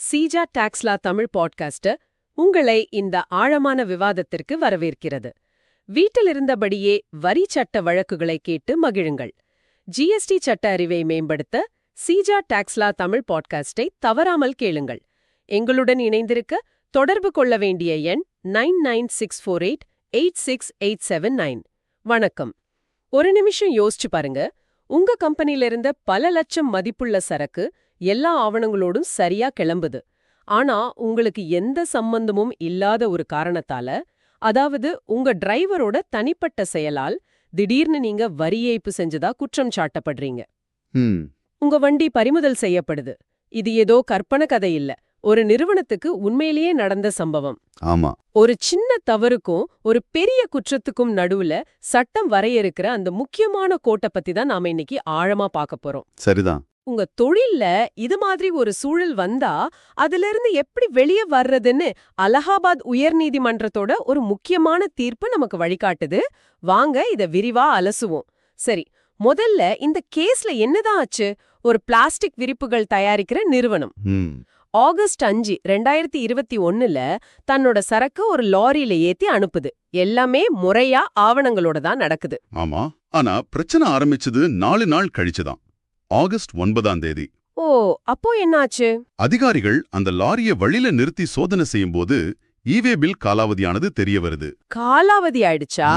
Seeja Taxila Tamil podcast உங்களை இந்த ஆழமான விவாதத்திற்கு வரவேற்கிறது. வீட்டிலிருந்தபடியே வரி சட்ட வழக்குகளை கேட்டு மகிழுங்கள். ஜிஎஸ்டி சட்ட அறிவை மேம்படுத்த சீஜா டாக்ஸ்லா தமிழ் பாட்காஸ்டை தவறாமல் கேளுங்கள். எங்களுடன் இணைந்திருக்க தொடர்பு கொள்ள வேண்டிய எண் nine nine six four eight eight six eight seven nine. வணக்கம். ஒரு நிமிஷம் யோசிச்சு பாருங்க. உங்க கம்பெனில இருந்த பல லட்சம் மதிப்புள்ள சரக்கு எல்லா ஆவணங்களோடும் சரியா கிளம்புது. ஆனா உங்களுக்கு எந்த சம்பந்தமும் இல்லாத ஒரு காரணத்தால அதாவது உங்க டிரைவரோட தனிப்பட்ட செயலால் திடீர்னு நீங்க வரி ஏய்ப்பு செஞ்சதா குற்றம் சாட்டப்படுறீங்க. உங்க வண்டி பறிமுதல் செய்யப்படுது. இது ஏதோ கற்பனை கதை இல்ல. ஒரு நிறுவனத்துக்கு உண்மையிலேயே நடந்த சம்பவம். ஆமா. ஒரு சின்ன தவறுக்கும் ஒரு பெரிய குற்றத்துக்கும் நடுவுல சட்டம் வரையறுக்கிற அந்த முக்கியமான கோட்டை பத்தி தான் நாம இன்னைக்கு ஆழமா பார்க்க போறோம். சரிதான். உங்க தொழில்ல இது மாதிரி ஒரு சூழல் வந்தா அதுல இருந்து எப்படி வெளியே வர்றதுன்னு அலகாபாத் உயர்நீதிமன்றத்தோட ஒரு முக்கியமான தீர்ப்பு நமக்கு வழிகாட்டுது. வாங்க இத விரிவா அலசுவோம். சரி முதல்ல இந்த கேஸ்ல என்னதான் ஆச்சு? ஒரு பிளாஸ்டிக் விரிப்புகள் தயாரிக்கிற நிறுவனம். ஆகஸ்ட் அஞ்சு ரெண்டாயிரத்தி இருபத்தி ஒண்ணுல தன்னோட சரக்கு ஒரு லாரியில ஏத்தி அனுப்புது. எல்லாமே முறையா ஆவணங்களோட தான் நடக்குது. ஆமா ஆனா பிரச்சனை ஆரம்பிச்சது நாலு நாள் கழிச்சுதான். ஆகஸ்ட் ஒன்பதாம் தேதி. ஓ அப்போ என்னாச்சு? அதிகாரிகள் அந்த லாரிய வழியில நிறுத்தி சோதனை செய்யும்போது ஈவே பில் காலாவதியானது தெரிய வருது. காலாவதி ஆயிடுச்சா?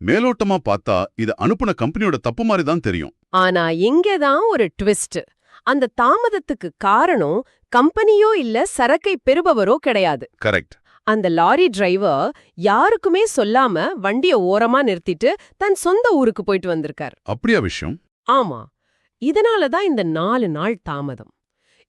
மேலோட்டமா பார்த்தா இது அனுப்புன கம்பெனியோட தப்பு மாதிரி தான் தெரியும். ஆனா இங்கதான் ஒரு ட்விஸ்ட் அந்த தாமதத்துக்கு காரணம் கம்பெனியோ இல்ல சரக்கை பெறுபவரோ கிடையாது. கரெக்ட் அந்த லாரி டிரைவர் யாருக்குமே சொல்லாம வண்டிய ஓரமா நிறுத்திட்டு தன் சொந்த ஊருக்கு போயிட்டு வந்திருக்கார். அப்படியா விஷயம்? ஆமா. இதனால தான் இந்த நாலு நாள் தாமதம்.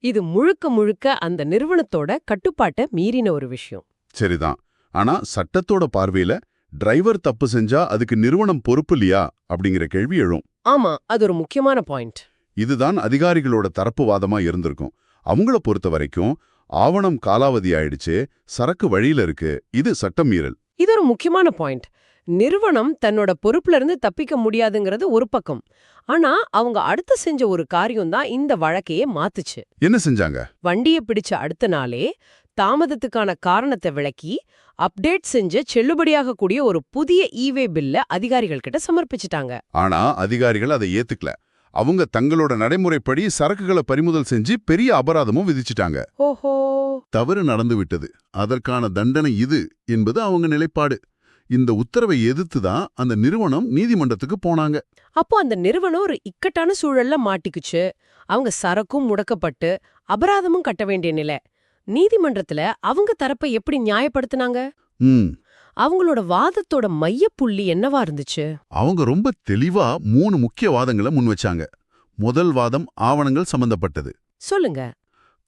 இது முழுக்க முழுக்க அந்த நிறுவனத்தோட கட்டுப்பாட்டை மீறின ஒரு விஷயம். சரிதான். ஆனா சட்டத்தோட பார்வையில டிரைவர் தப்பு செஞ்சா அதுக்கு நிறுவனம் பொறுப்பு இல்லையா அப்படிங்கிற கேள்வி எழும். ஆமா அது ஒரு முக்கியமான பாயிண்ட். இதுதான் அதிகாரிகளோட தரப்பு வாதமா இருந்திருக்கும். அவங்கள பொறுத்த வரைக்கும் ஆவணம் காலாவதி ஆயிடுச்சு சரக்கு வழியில இருக்கு இது சட்டம் மீறல். இது ஒரு முக்கியமான பாயிண்ட். நிறுவனம் தன்னோட பொறுப்புல இருந்து தப்பிக்க முடியாதுங்கிறது ஒரு பக்கம். ஆனா அவங்க அடுத்து செஞ்ச ஒரு காரியம் தான் இந்த வழக்கையே மாத்துச்சு. என்ன செஞ்சாங்க? வண்டிய பிடிச்ச அடுத்த நாளே தாமதத்துக்கான காரணத்தை விளக்கி அப்டேட் செஞ்சு செல்லுபடியாக கூடிய ஒரு புதிய ஈவே பில்ல அதிகாரிகள் கிட்ட சமர்ப்பிச்சிட்டாங்க. ஆனா அதிகாரிகள் அதை ஏத்துக்கல. அவங்க தங்களோட நடைமுறைப்படி சரக்குகளை பறிமுதல் செஞ்சு பெரிய அபராதமும் விதிச்சிட்டாங்க. ஓஹோ. தவறு நடந்து விட்டது. அதற்கான தண்டனை இது என்பது அவங்க நிலைப்பாடு. இந்த உத்தரவை எதிர்த்து தான் அந்த நிறுவனம் நீதிமன்றத்துக்கு போனாங்க. அப்போ அந்த நிறுவனம் ஒரு இக்கட்டான சூழல்ல மாட்டிக்குச்சு. அவங்க சரக்கும் முடக்கப்பட்டு அபராதமும் கட்ட வேண்டிய நிலை. நீதிமன்றத்துல அவங்க தரப்பை எப்படி நியாயப்படுத்துனாங்க? ம். அவங்களோட வாதத்தோட மையப்புள்ளி என்னவா இருந்துச்சு? அவங்க ரொம்ப தெளிவா மூணு முக்கிய வாதங்களை முன் வச்சாங்க. முதல் வாதம் ஆவணங்கள் சம்பந்தப்பட்டது. சொல்லுங்க.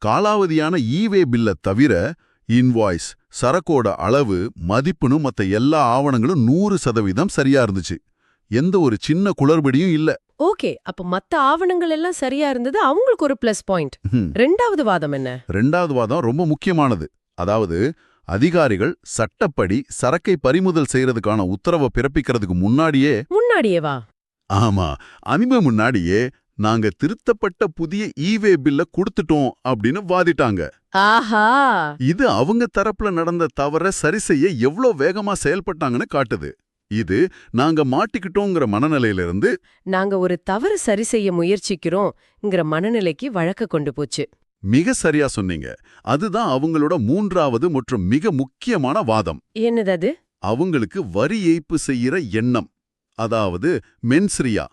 காலாவதியான ஈவே பில்ல தவிர இன்வாய்ஸ் சரக்கோட அளவு மதிப்புன்னு மத்த எல்லா ஆவணங்களும் நூறு சதவீதம் சரியா இருந்துச்சு. எந்த ஒரு சின்ன குளறுபடியும் இல்ல. ஓகே அப்ப மத்த ஆவணங்கள் எல்லாம் சரியா இருந்தது அவங்களுக்கு ஒரு பிளஸ் பாயிண்ட். ரெண்டாவது வாதம் என்ன? ரெண்டாவது வாதம் ரொம்ப முக்கியமானது. அதாவது அதிகாரிகள் சட்டப்படி சரக்கை பறிமுதல் செய்யறதுக்கான உத்தரவை பிறப்பிக்கிறதுக்கு முன்னாடியே முன்னாடியே வா. ஆமா அனிம முன்னாடியே நாங்க திருத்தப்பட்ட புதிய ஈவே பில்ல கொடுத்துட்டோம் அப்படின்னு வாதிட்டாங்க. ஆஹா! இது அவங்க தரப்புல நடந்த தவற சரி செய்ய எவ்ளோ வேகமா செயல்பட்டாங்கன்னு காட்டுது. இது நாங்க மாட்டிக்கிட்டோங்கிற மனநிலையிலிருந்து நாங்க ஒரு தவறு சரி செய்ய முயற்சிக்கிறோம்ங்கிற மனநிலைக்கு வழக்க கொண்டு போச்சு. மிக சரியா சொன்னீங்க. அதுதான் அவங்களோட மூன்றாவது மற்றும் மிக முக்கியமான வாதம். என்னது அவங்களுக்கு வரி ஏய்ப்பு செய்யற எண்ணம். அதாவது மென்ஸ்ரியா.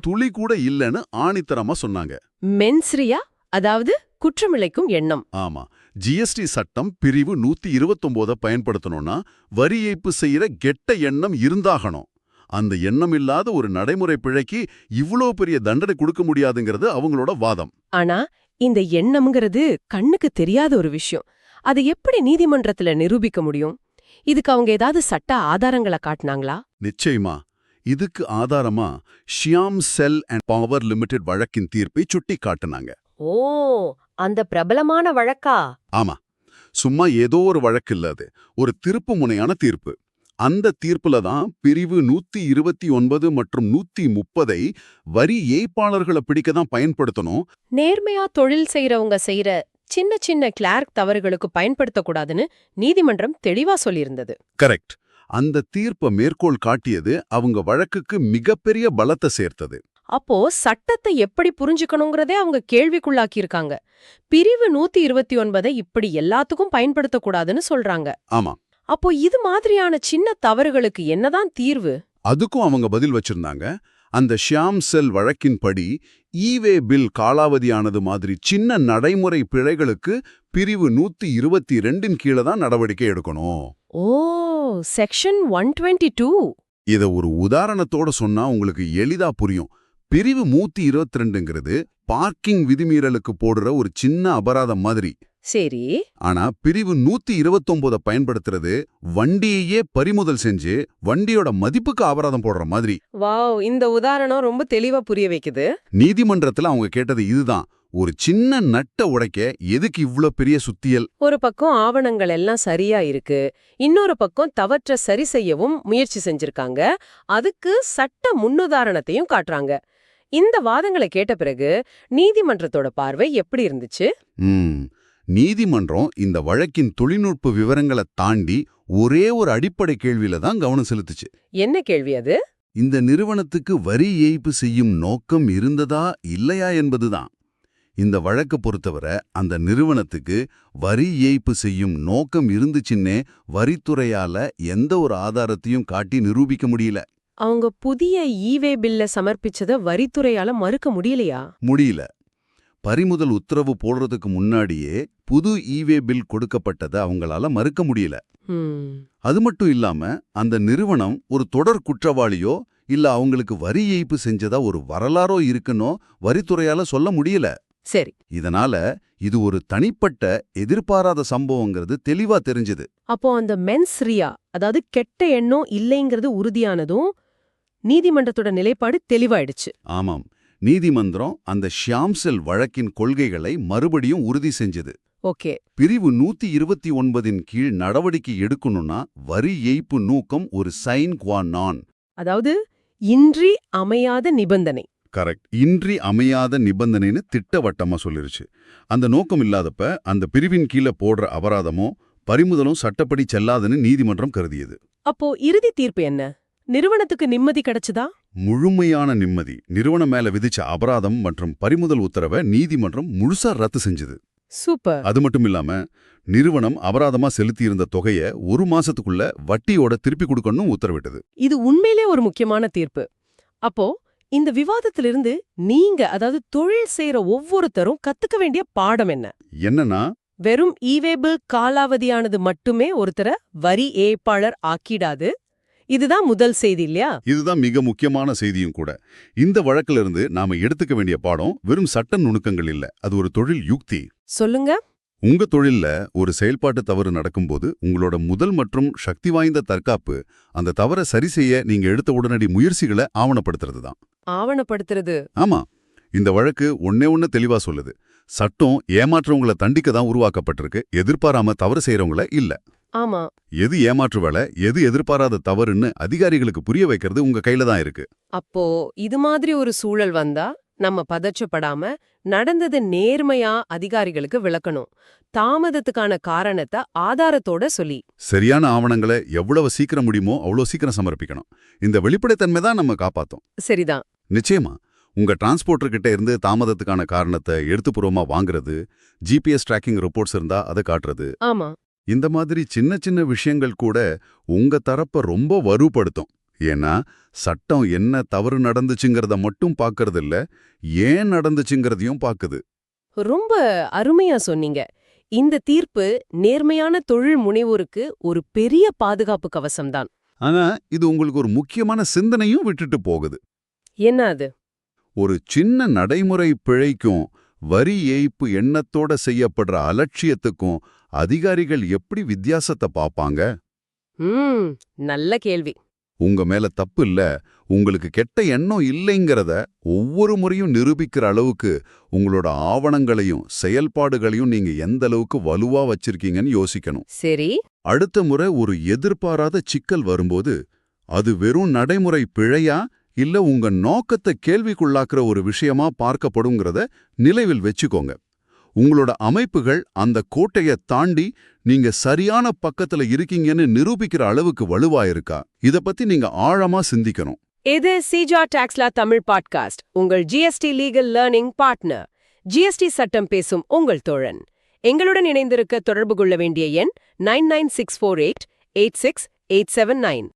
துளி கூட இல்லைன்னு ஆணித்தரமா சொன்னாங்க. மென்ஸ்ரியா? அதாவது குற்றமிழைக்கும் எண்ணம். ஆமா. ஜிஎஸ்டி சட்டம் பிரிவு நூத்தி இருபத்தொன்பத பயன்படுத்தணும்னா வரி ஏய்ப்பு செய்யற கெட்ட எண்ணம் இருந்தாகணும். அந்த எண்ணம் இல்லாத ஒரு நடைமுறை பிழைக்கு இவ்ளோ பெரிய தண்டனை கொடுக்க முடியாதுங்கிறது அவங்களோட வாதம். ஆனா இந்த எண்ணம்ங்கிறது கண்ணுக்கு தெரியாத ஒரு விஷயம். அதை எப்படி நீதிமன்றத்துல நிரூபிக்க முடியும்? இதுக்கு அவங்க ஏதாவது சட்ட ஆதாரங்களை காட்டினாங்களா? நிச்சயமா. இதுக்கு ஆதாரமா Shyam cell and power limited வழக்கின் தீர்ப்பை சுட்டி காட்டுனாங்க. ஓ அந்த பிரபலமான வழக்கா? ஆமா. சும்மா ஏதோ ஒரு வழக்கு இல்ல அது. ஒரு திருப்பு முனையான தீர்ப்பு. அந்த தீர்ப்புல தான் பிரிவு நூத்தி இருபத்தி ஒன்பது மற்றும் நூத்தி முப்பதை வரி ஏய்ப்பாளர்களை பிடிக்க தான் பயன்படுத்தணும். நேர்மையா தொழில் செய்யறவங்க செய்யற சின்ன சின்ன கிளார்க் தவறுகளுக்கு பயன்படுத்தக்கூடாதுன்னு நீதிமன்றம் தெளிவா சொல்லியிருந்தது. கரெக்ட் அந்த தீர்ப்பை மேற்கோள் காட்டியது அவங்க வழக்குக்கு மிகப்பெரிய பலத்தை சேர்த்தது. அப்போ சட்டத்தை எப்படி புரிஞ்சுக்கணுங்கிறதே அவங்க கேள்விக்குள்ளாக்கி இருக்காங்க பிரிவு நூத்தி இருபத்தி ஒன்பதை இப்படி எல்லாத்துக்கும் பயன்படுத்தக்கூடாதுன்னு சொல்றாங்க. ஆமா. அப்போ இது மாதிரியான சின்ன தவறுகளுக்கு என்னதான் தீர்வு? அதுக்கும் அவங்க பதில் வச்சிருந்தாங்க. அந்த ஷியாம் செல் வழக்கின்படி ஈவே பில் காலாவதியானது மாதிரி சின்ன நடைமுறை பிழைகளுக்கு பிரிவு நூத்தி இருபத்தி ரெண்டின் கீழே தான் நடவடிக்கை எடுக்கணும். ஓ செக்ஷன் ஒன் டுவெண்ட்டி டூ. இத ஒரு உதாரணத்தோட சொன்னா உங்களுக்கு எளிதா புரியும். பிரிவு நூத்தி இருபத்தி ரெண்டுங்கிறது பார்க்கிங் விதிமீறலுக்கு போடுற ஒரு சின்ன அபராதம் மாதிரி. சரி. ஆனா பிரிவு நூத்தி இருபத்தொன்பத பயன்படுத்துறது வண்டியையே பறிமுதல் செஞ்சு வண்டியோட மதிப்புக்கு அபராதம் போடுற மாதிரி. வாவ் இந்த உதாரணம் ரொம்ப தெளிவா புரிய வைக்குது. நீதிமன்றத்துல அவங்க கேட்டது இதுதான். ஒரு சின்ன நட்ட உடைக்க எதுக்கு இவ்ளோ பெரிய சுத்தியல்? ஒரு பக்கம் ஆவணங்கள் எல்லாம் சரியா இருக்கு. இன்னொரு பக்கம் தவற்ற சரி செய்யவும் முயற்சி செஞ்சிருக்காங்க. அதுக்கு சட்ட முன்னுதாரணத்தையும் காட்டுறாங்க. இந்த வாதங்களை கேட்ட பிறகு நீதிமன்றத்தோட பார்வை எப்படி இருந்துச்சு? நீதிமன்றம் இந்த வழக்கின் தொழில்நுட்ப விவரங்களை தாண்டி ஒரே ஒரு அடிப்படை கேள்வியில தான் கவனம் செலுத்துச்சு. என்ன கேள்வி அது? இந்த நிறுவனத்துக்கு வரி ஏய்ப்பு செய்யும் நோக்கம் இருந்ததா இல்லையா என்பதுதான். இந்த வழக்க பொறுத்தவரை அந்த நிறுவனத்துக்கு வரி ஏய்ப்பு செய்யும் நோக்கம் இருந்துச்சுன்னே வரித்துறையால எந்த ஒரு ஆதாரத்தையும் காட்டி நிரூபிக்க முடியல. அவங்க புதிய ஈவே பில்ல சமர்ப்பிச்சத வரித்துறையால மறுக்க முடியலையா? முடியல. பறிமுதல் உத்தரவு போடுறதுக்கு முன்னாடியே புது ஈவே பில் கொடுக்கப்பட்டதை அவங்களால மறுக்க முடியல. அது மட்டும் இல்லாம அந்த நிறுவனம் ஒரு தொடர் குற்றவாளியோ இல்ல அவங்களுக்கு வரி ஏய்ப்பு செஞ்சதா ஒரு வரலாறோ இருக்குன்னோ வரித்துறையால சொல்ல முடியல. சரி. இதனால இது ஒரு தனிப்பட்ட எதிர்பாராத சம்பவங்கிறது தெளிவா தெரிஞ்சது. அப்போ அந்த மென்ஸ்ரியா அதாவது கெட்ட எண்ணம் இல்லைங்கிறது உறுதியானதும் நீதிமன்றத்தோட நிலைப்பாடு தெளிவாயிடுச்சு. ஆமாம். நீதிமன்றம் அந்த ஷியாம்செல் வழக்கின் கொள்கைகளை மறுபடியும் உறுதி செஞ்சது. ஓகே. பிரிவு நூத்தி இருபத்தி ஒன்பதின் கீழ் நடவடிக்கை எடுக்கணும்னா வரி ஏய்ப்பு நோக்கம் ஒரு சைன் குவா நான். அதாவது இன்றி அமையாத நிபந்தனை. கரெக்ட். இன்றி அமையாத நிபந்தனைன்னு திட்டவட்டமா சொல்லிருச்சு. அந்த நோக்கம் இல்லாதப்ப அந்த பிரிவின் கீழே போடுற அபராதமோ பறிமுதலும் சட்டப்படி செல்லாதுன்னு நீதிமன்றம் கருதியது. அப்போ இறுதி தீர்ப்பு என்ன? நிறுவனத்துக்கு நிம்மதி கிடைச்சதா? முழுமையான நிம்மதி. நிறுவனம் மேல விதிச்ச அபராதம் மற்றும் பறிமுதல் உத்தரவை நீதிமன்றம் முழுசா ரத்து செஞ்சது. சூப்பர். அது மட்டும் இல்லாம நிறுவனம் அபராதமா செலுத்தியிருந்த தொகைய ஒரு மாசத்துக்குள்ள வட்டியோட திருப்பி கொடுக்கணும் உத்தரவிட்டது. இது உண்மையிலே ஒரு முக்கியமான தீர்ப்பு. அப்போ இந்த விவாதத்திலிருந்து நீங்க அதாவது தொழில் செய்யற ஒவ்வொருத்தரும் கத்துக்க வேண்டிய பாடம் என்ன? என்னன்னா வெறும் ஈவேபிள் காலாவதியானது மட்டுமே ஒருத்தர வரி ஏய்ப்பாளர் ஆக்கிடாது. இதுதான் முதல் செய்தி இல்லையா? இதுதான் மிக முக்கியமான செய்தியும் கூட. இந்த வழக்குல இருந்து நாம எடுத்துக்க வேண்டிய பாடம் வெறும் சட்ட நுணுக்கங்கள் இல்ல. அது ஒரு தொழில் யுக்தி. சொல்லுங்க. உங்க தொழில்ல ஒரு செயல்பாட்டு தவறு நடக்கும்போது உங்களோட முதல் மற்றும் சக்தி வாய்ந்த தற்காப்பு அந்த தவறை சரி செய்ய நீங்க எடுத்த உடனடி முயற்சிகளை ஆவணப்படுத்துறது தான். ஆவணப்படுத்துறது. ஆமா. இந்த வழக்கு ஒன்னே ஒண்ணு தெளிவா சொல்லுது. சட்டம் ஏமாற்றவங்கள தண்டிக்க தான் உருவாக்கப்பட்டிருக்கு. எதிர்பாராம தவறு செய்யறவங்கள இல்ல. ஆமா. எது ஏமாற்று வேலை எது எதிர்பாராத தவறுன்னு அதிகாரிகளுக்கு புரிய வைக்கிறது உங்க கையில தான் இருக்கு. அப்போ இது மாதிரி ஒரு சூழல் வந்தா நம்ம பதற்றப்படாம நடந்தது நேர்மையா அதிகாரிகளுக்கு விளக்கணும். தாமதத்துக்கான காரணத்தை ஆதாரத்தோட சொல்லி. சரியான ஆவணங்களை எவ்வளவு சீக்கிரம் முடியுமோ அவ்வளோ சீக்கிரம் சமர்ப்பிக்கணும். இந்த வெளிப்படைத்தன்மை தான் நம்ம காப்பாத்தும். சரிதான். நிச்சயமா உங்க டிரான்ஸ்போர்ட்டர் கிட்ட இருந்து தாமதத்துக்கான காரணத்தை எழுத்துப்பூர்வமா வாங்குறது ஜிபிஎஸ் ட்ராக்கிங் ரிப்போர்ட்ஸ் இருந்தா அதை காட்டுறது. ஆமா. இந்த மாதிரி சின்ன சின்ன விஷயங்கள் கூட உங்க தரப்ப ரொம்ப வலுப்படுத்தும் ஏன்னா சட்டம் என்ன தவறு நடந்துச்சுங்கிறத மட்டும் பார்க்கறது இல்ல ஏன் நடந்துச்சுங்கிறதையும் பாக்குது. ரொம்ப அருமையா சொன்னீங்க. இந்த தீர்ப்பு நேர்மையான தொழில் முனைவோருக்கு ஒரு பெரிய பாதுகாப்பு கவசம்தான். ஆனா இது உங்களுக்கு ஒரு முக்கியமான சிந்தனையும் விட்டுட்டு போகுது. என்ன அது? ஒரு சின்ன நடைமுறை பிழைக்கும் வரி ஏய்ப்பு எண்ணத்தோட செய்யப்படுற அலட்சியத்துக்கும் அதிகாரிகள் எப்படி வித்தியாசத்தை பாப்பாங்க? ம் நல்ல கேள்வி. உங்க மேல தப்பு இல்ல உங்களுக்கு கெட்ட எண்ணம் இல்லைங்கிறத ஒவ்வொரு முறையும் நிரூபிக்கிற அளவுக்கு உங்களோட ஆவணங்களையும் செயல்பாடுகளையும் நீங்க எந்த அளவுக்கு வலுவா வச்சிருக்கீங்கன்னு யோசிக்கணும். சரி. அடுத்த முறை ஒரு எதிர்பாராத சிக்கல் வரும்போது அது வெறும் நடைமுறை பிழையா இல்ல உங்க நோக்கத்தை கேள்விக்குள்ளாக்குற ஒரு விஷயமா பார்க்கப்படுங்கிறத நிலைவில் வச்சுக்கோங்க. உங்களோட அமைப்புகள் அந்த கோட்டைய தாண்டி நீங்க சரியான பக்கத்துல இருக்கீங்கன்னு நிரூபிக்கிற அளவுக்கு வலுவா இருக்கா இத பத்தி நீங்க ஆழமா சிந்திக்கணும். இது சிஜா டாக்ஸ்லா தமிழ் பாட்காஸ்ட். உங்கள் GST legal learning partner GST சட்டம் பேசும் உங்கள் தோழன். எங்களுடன் இணைந்திருக்க தொடர்பு கொள்ள வேண்டிய எண் nine nine six four eight eight six eight seven nine.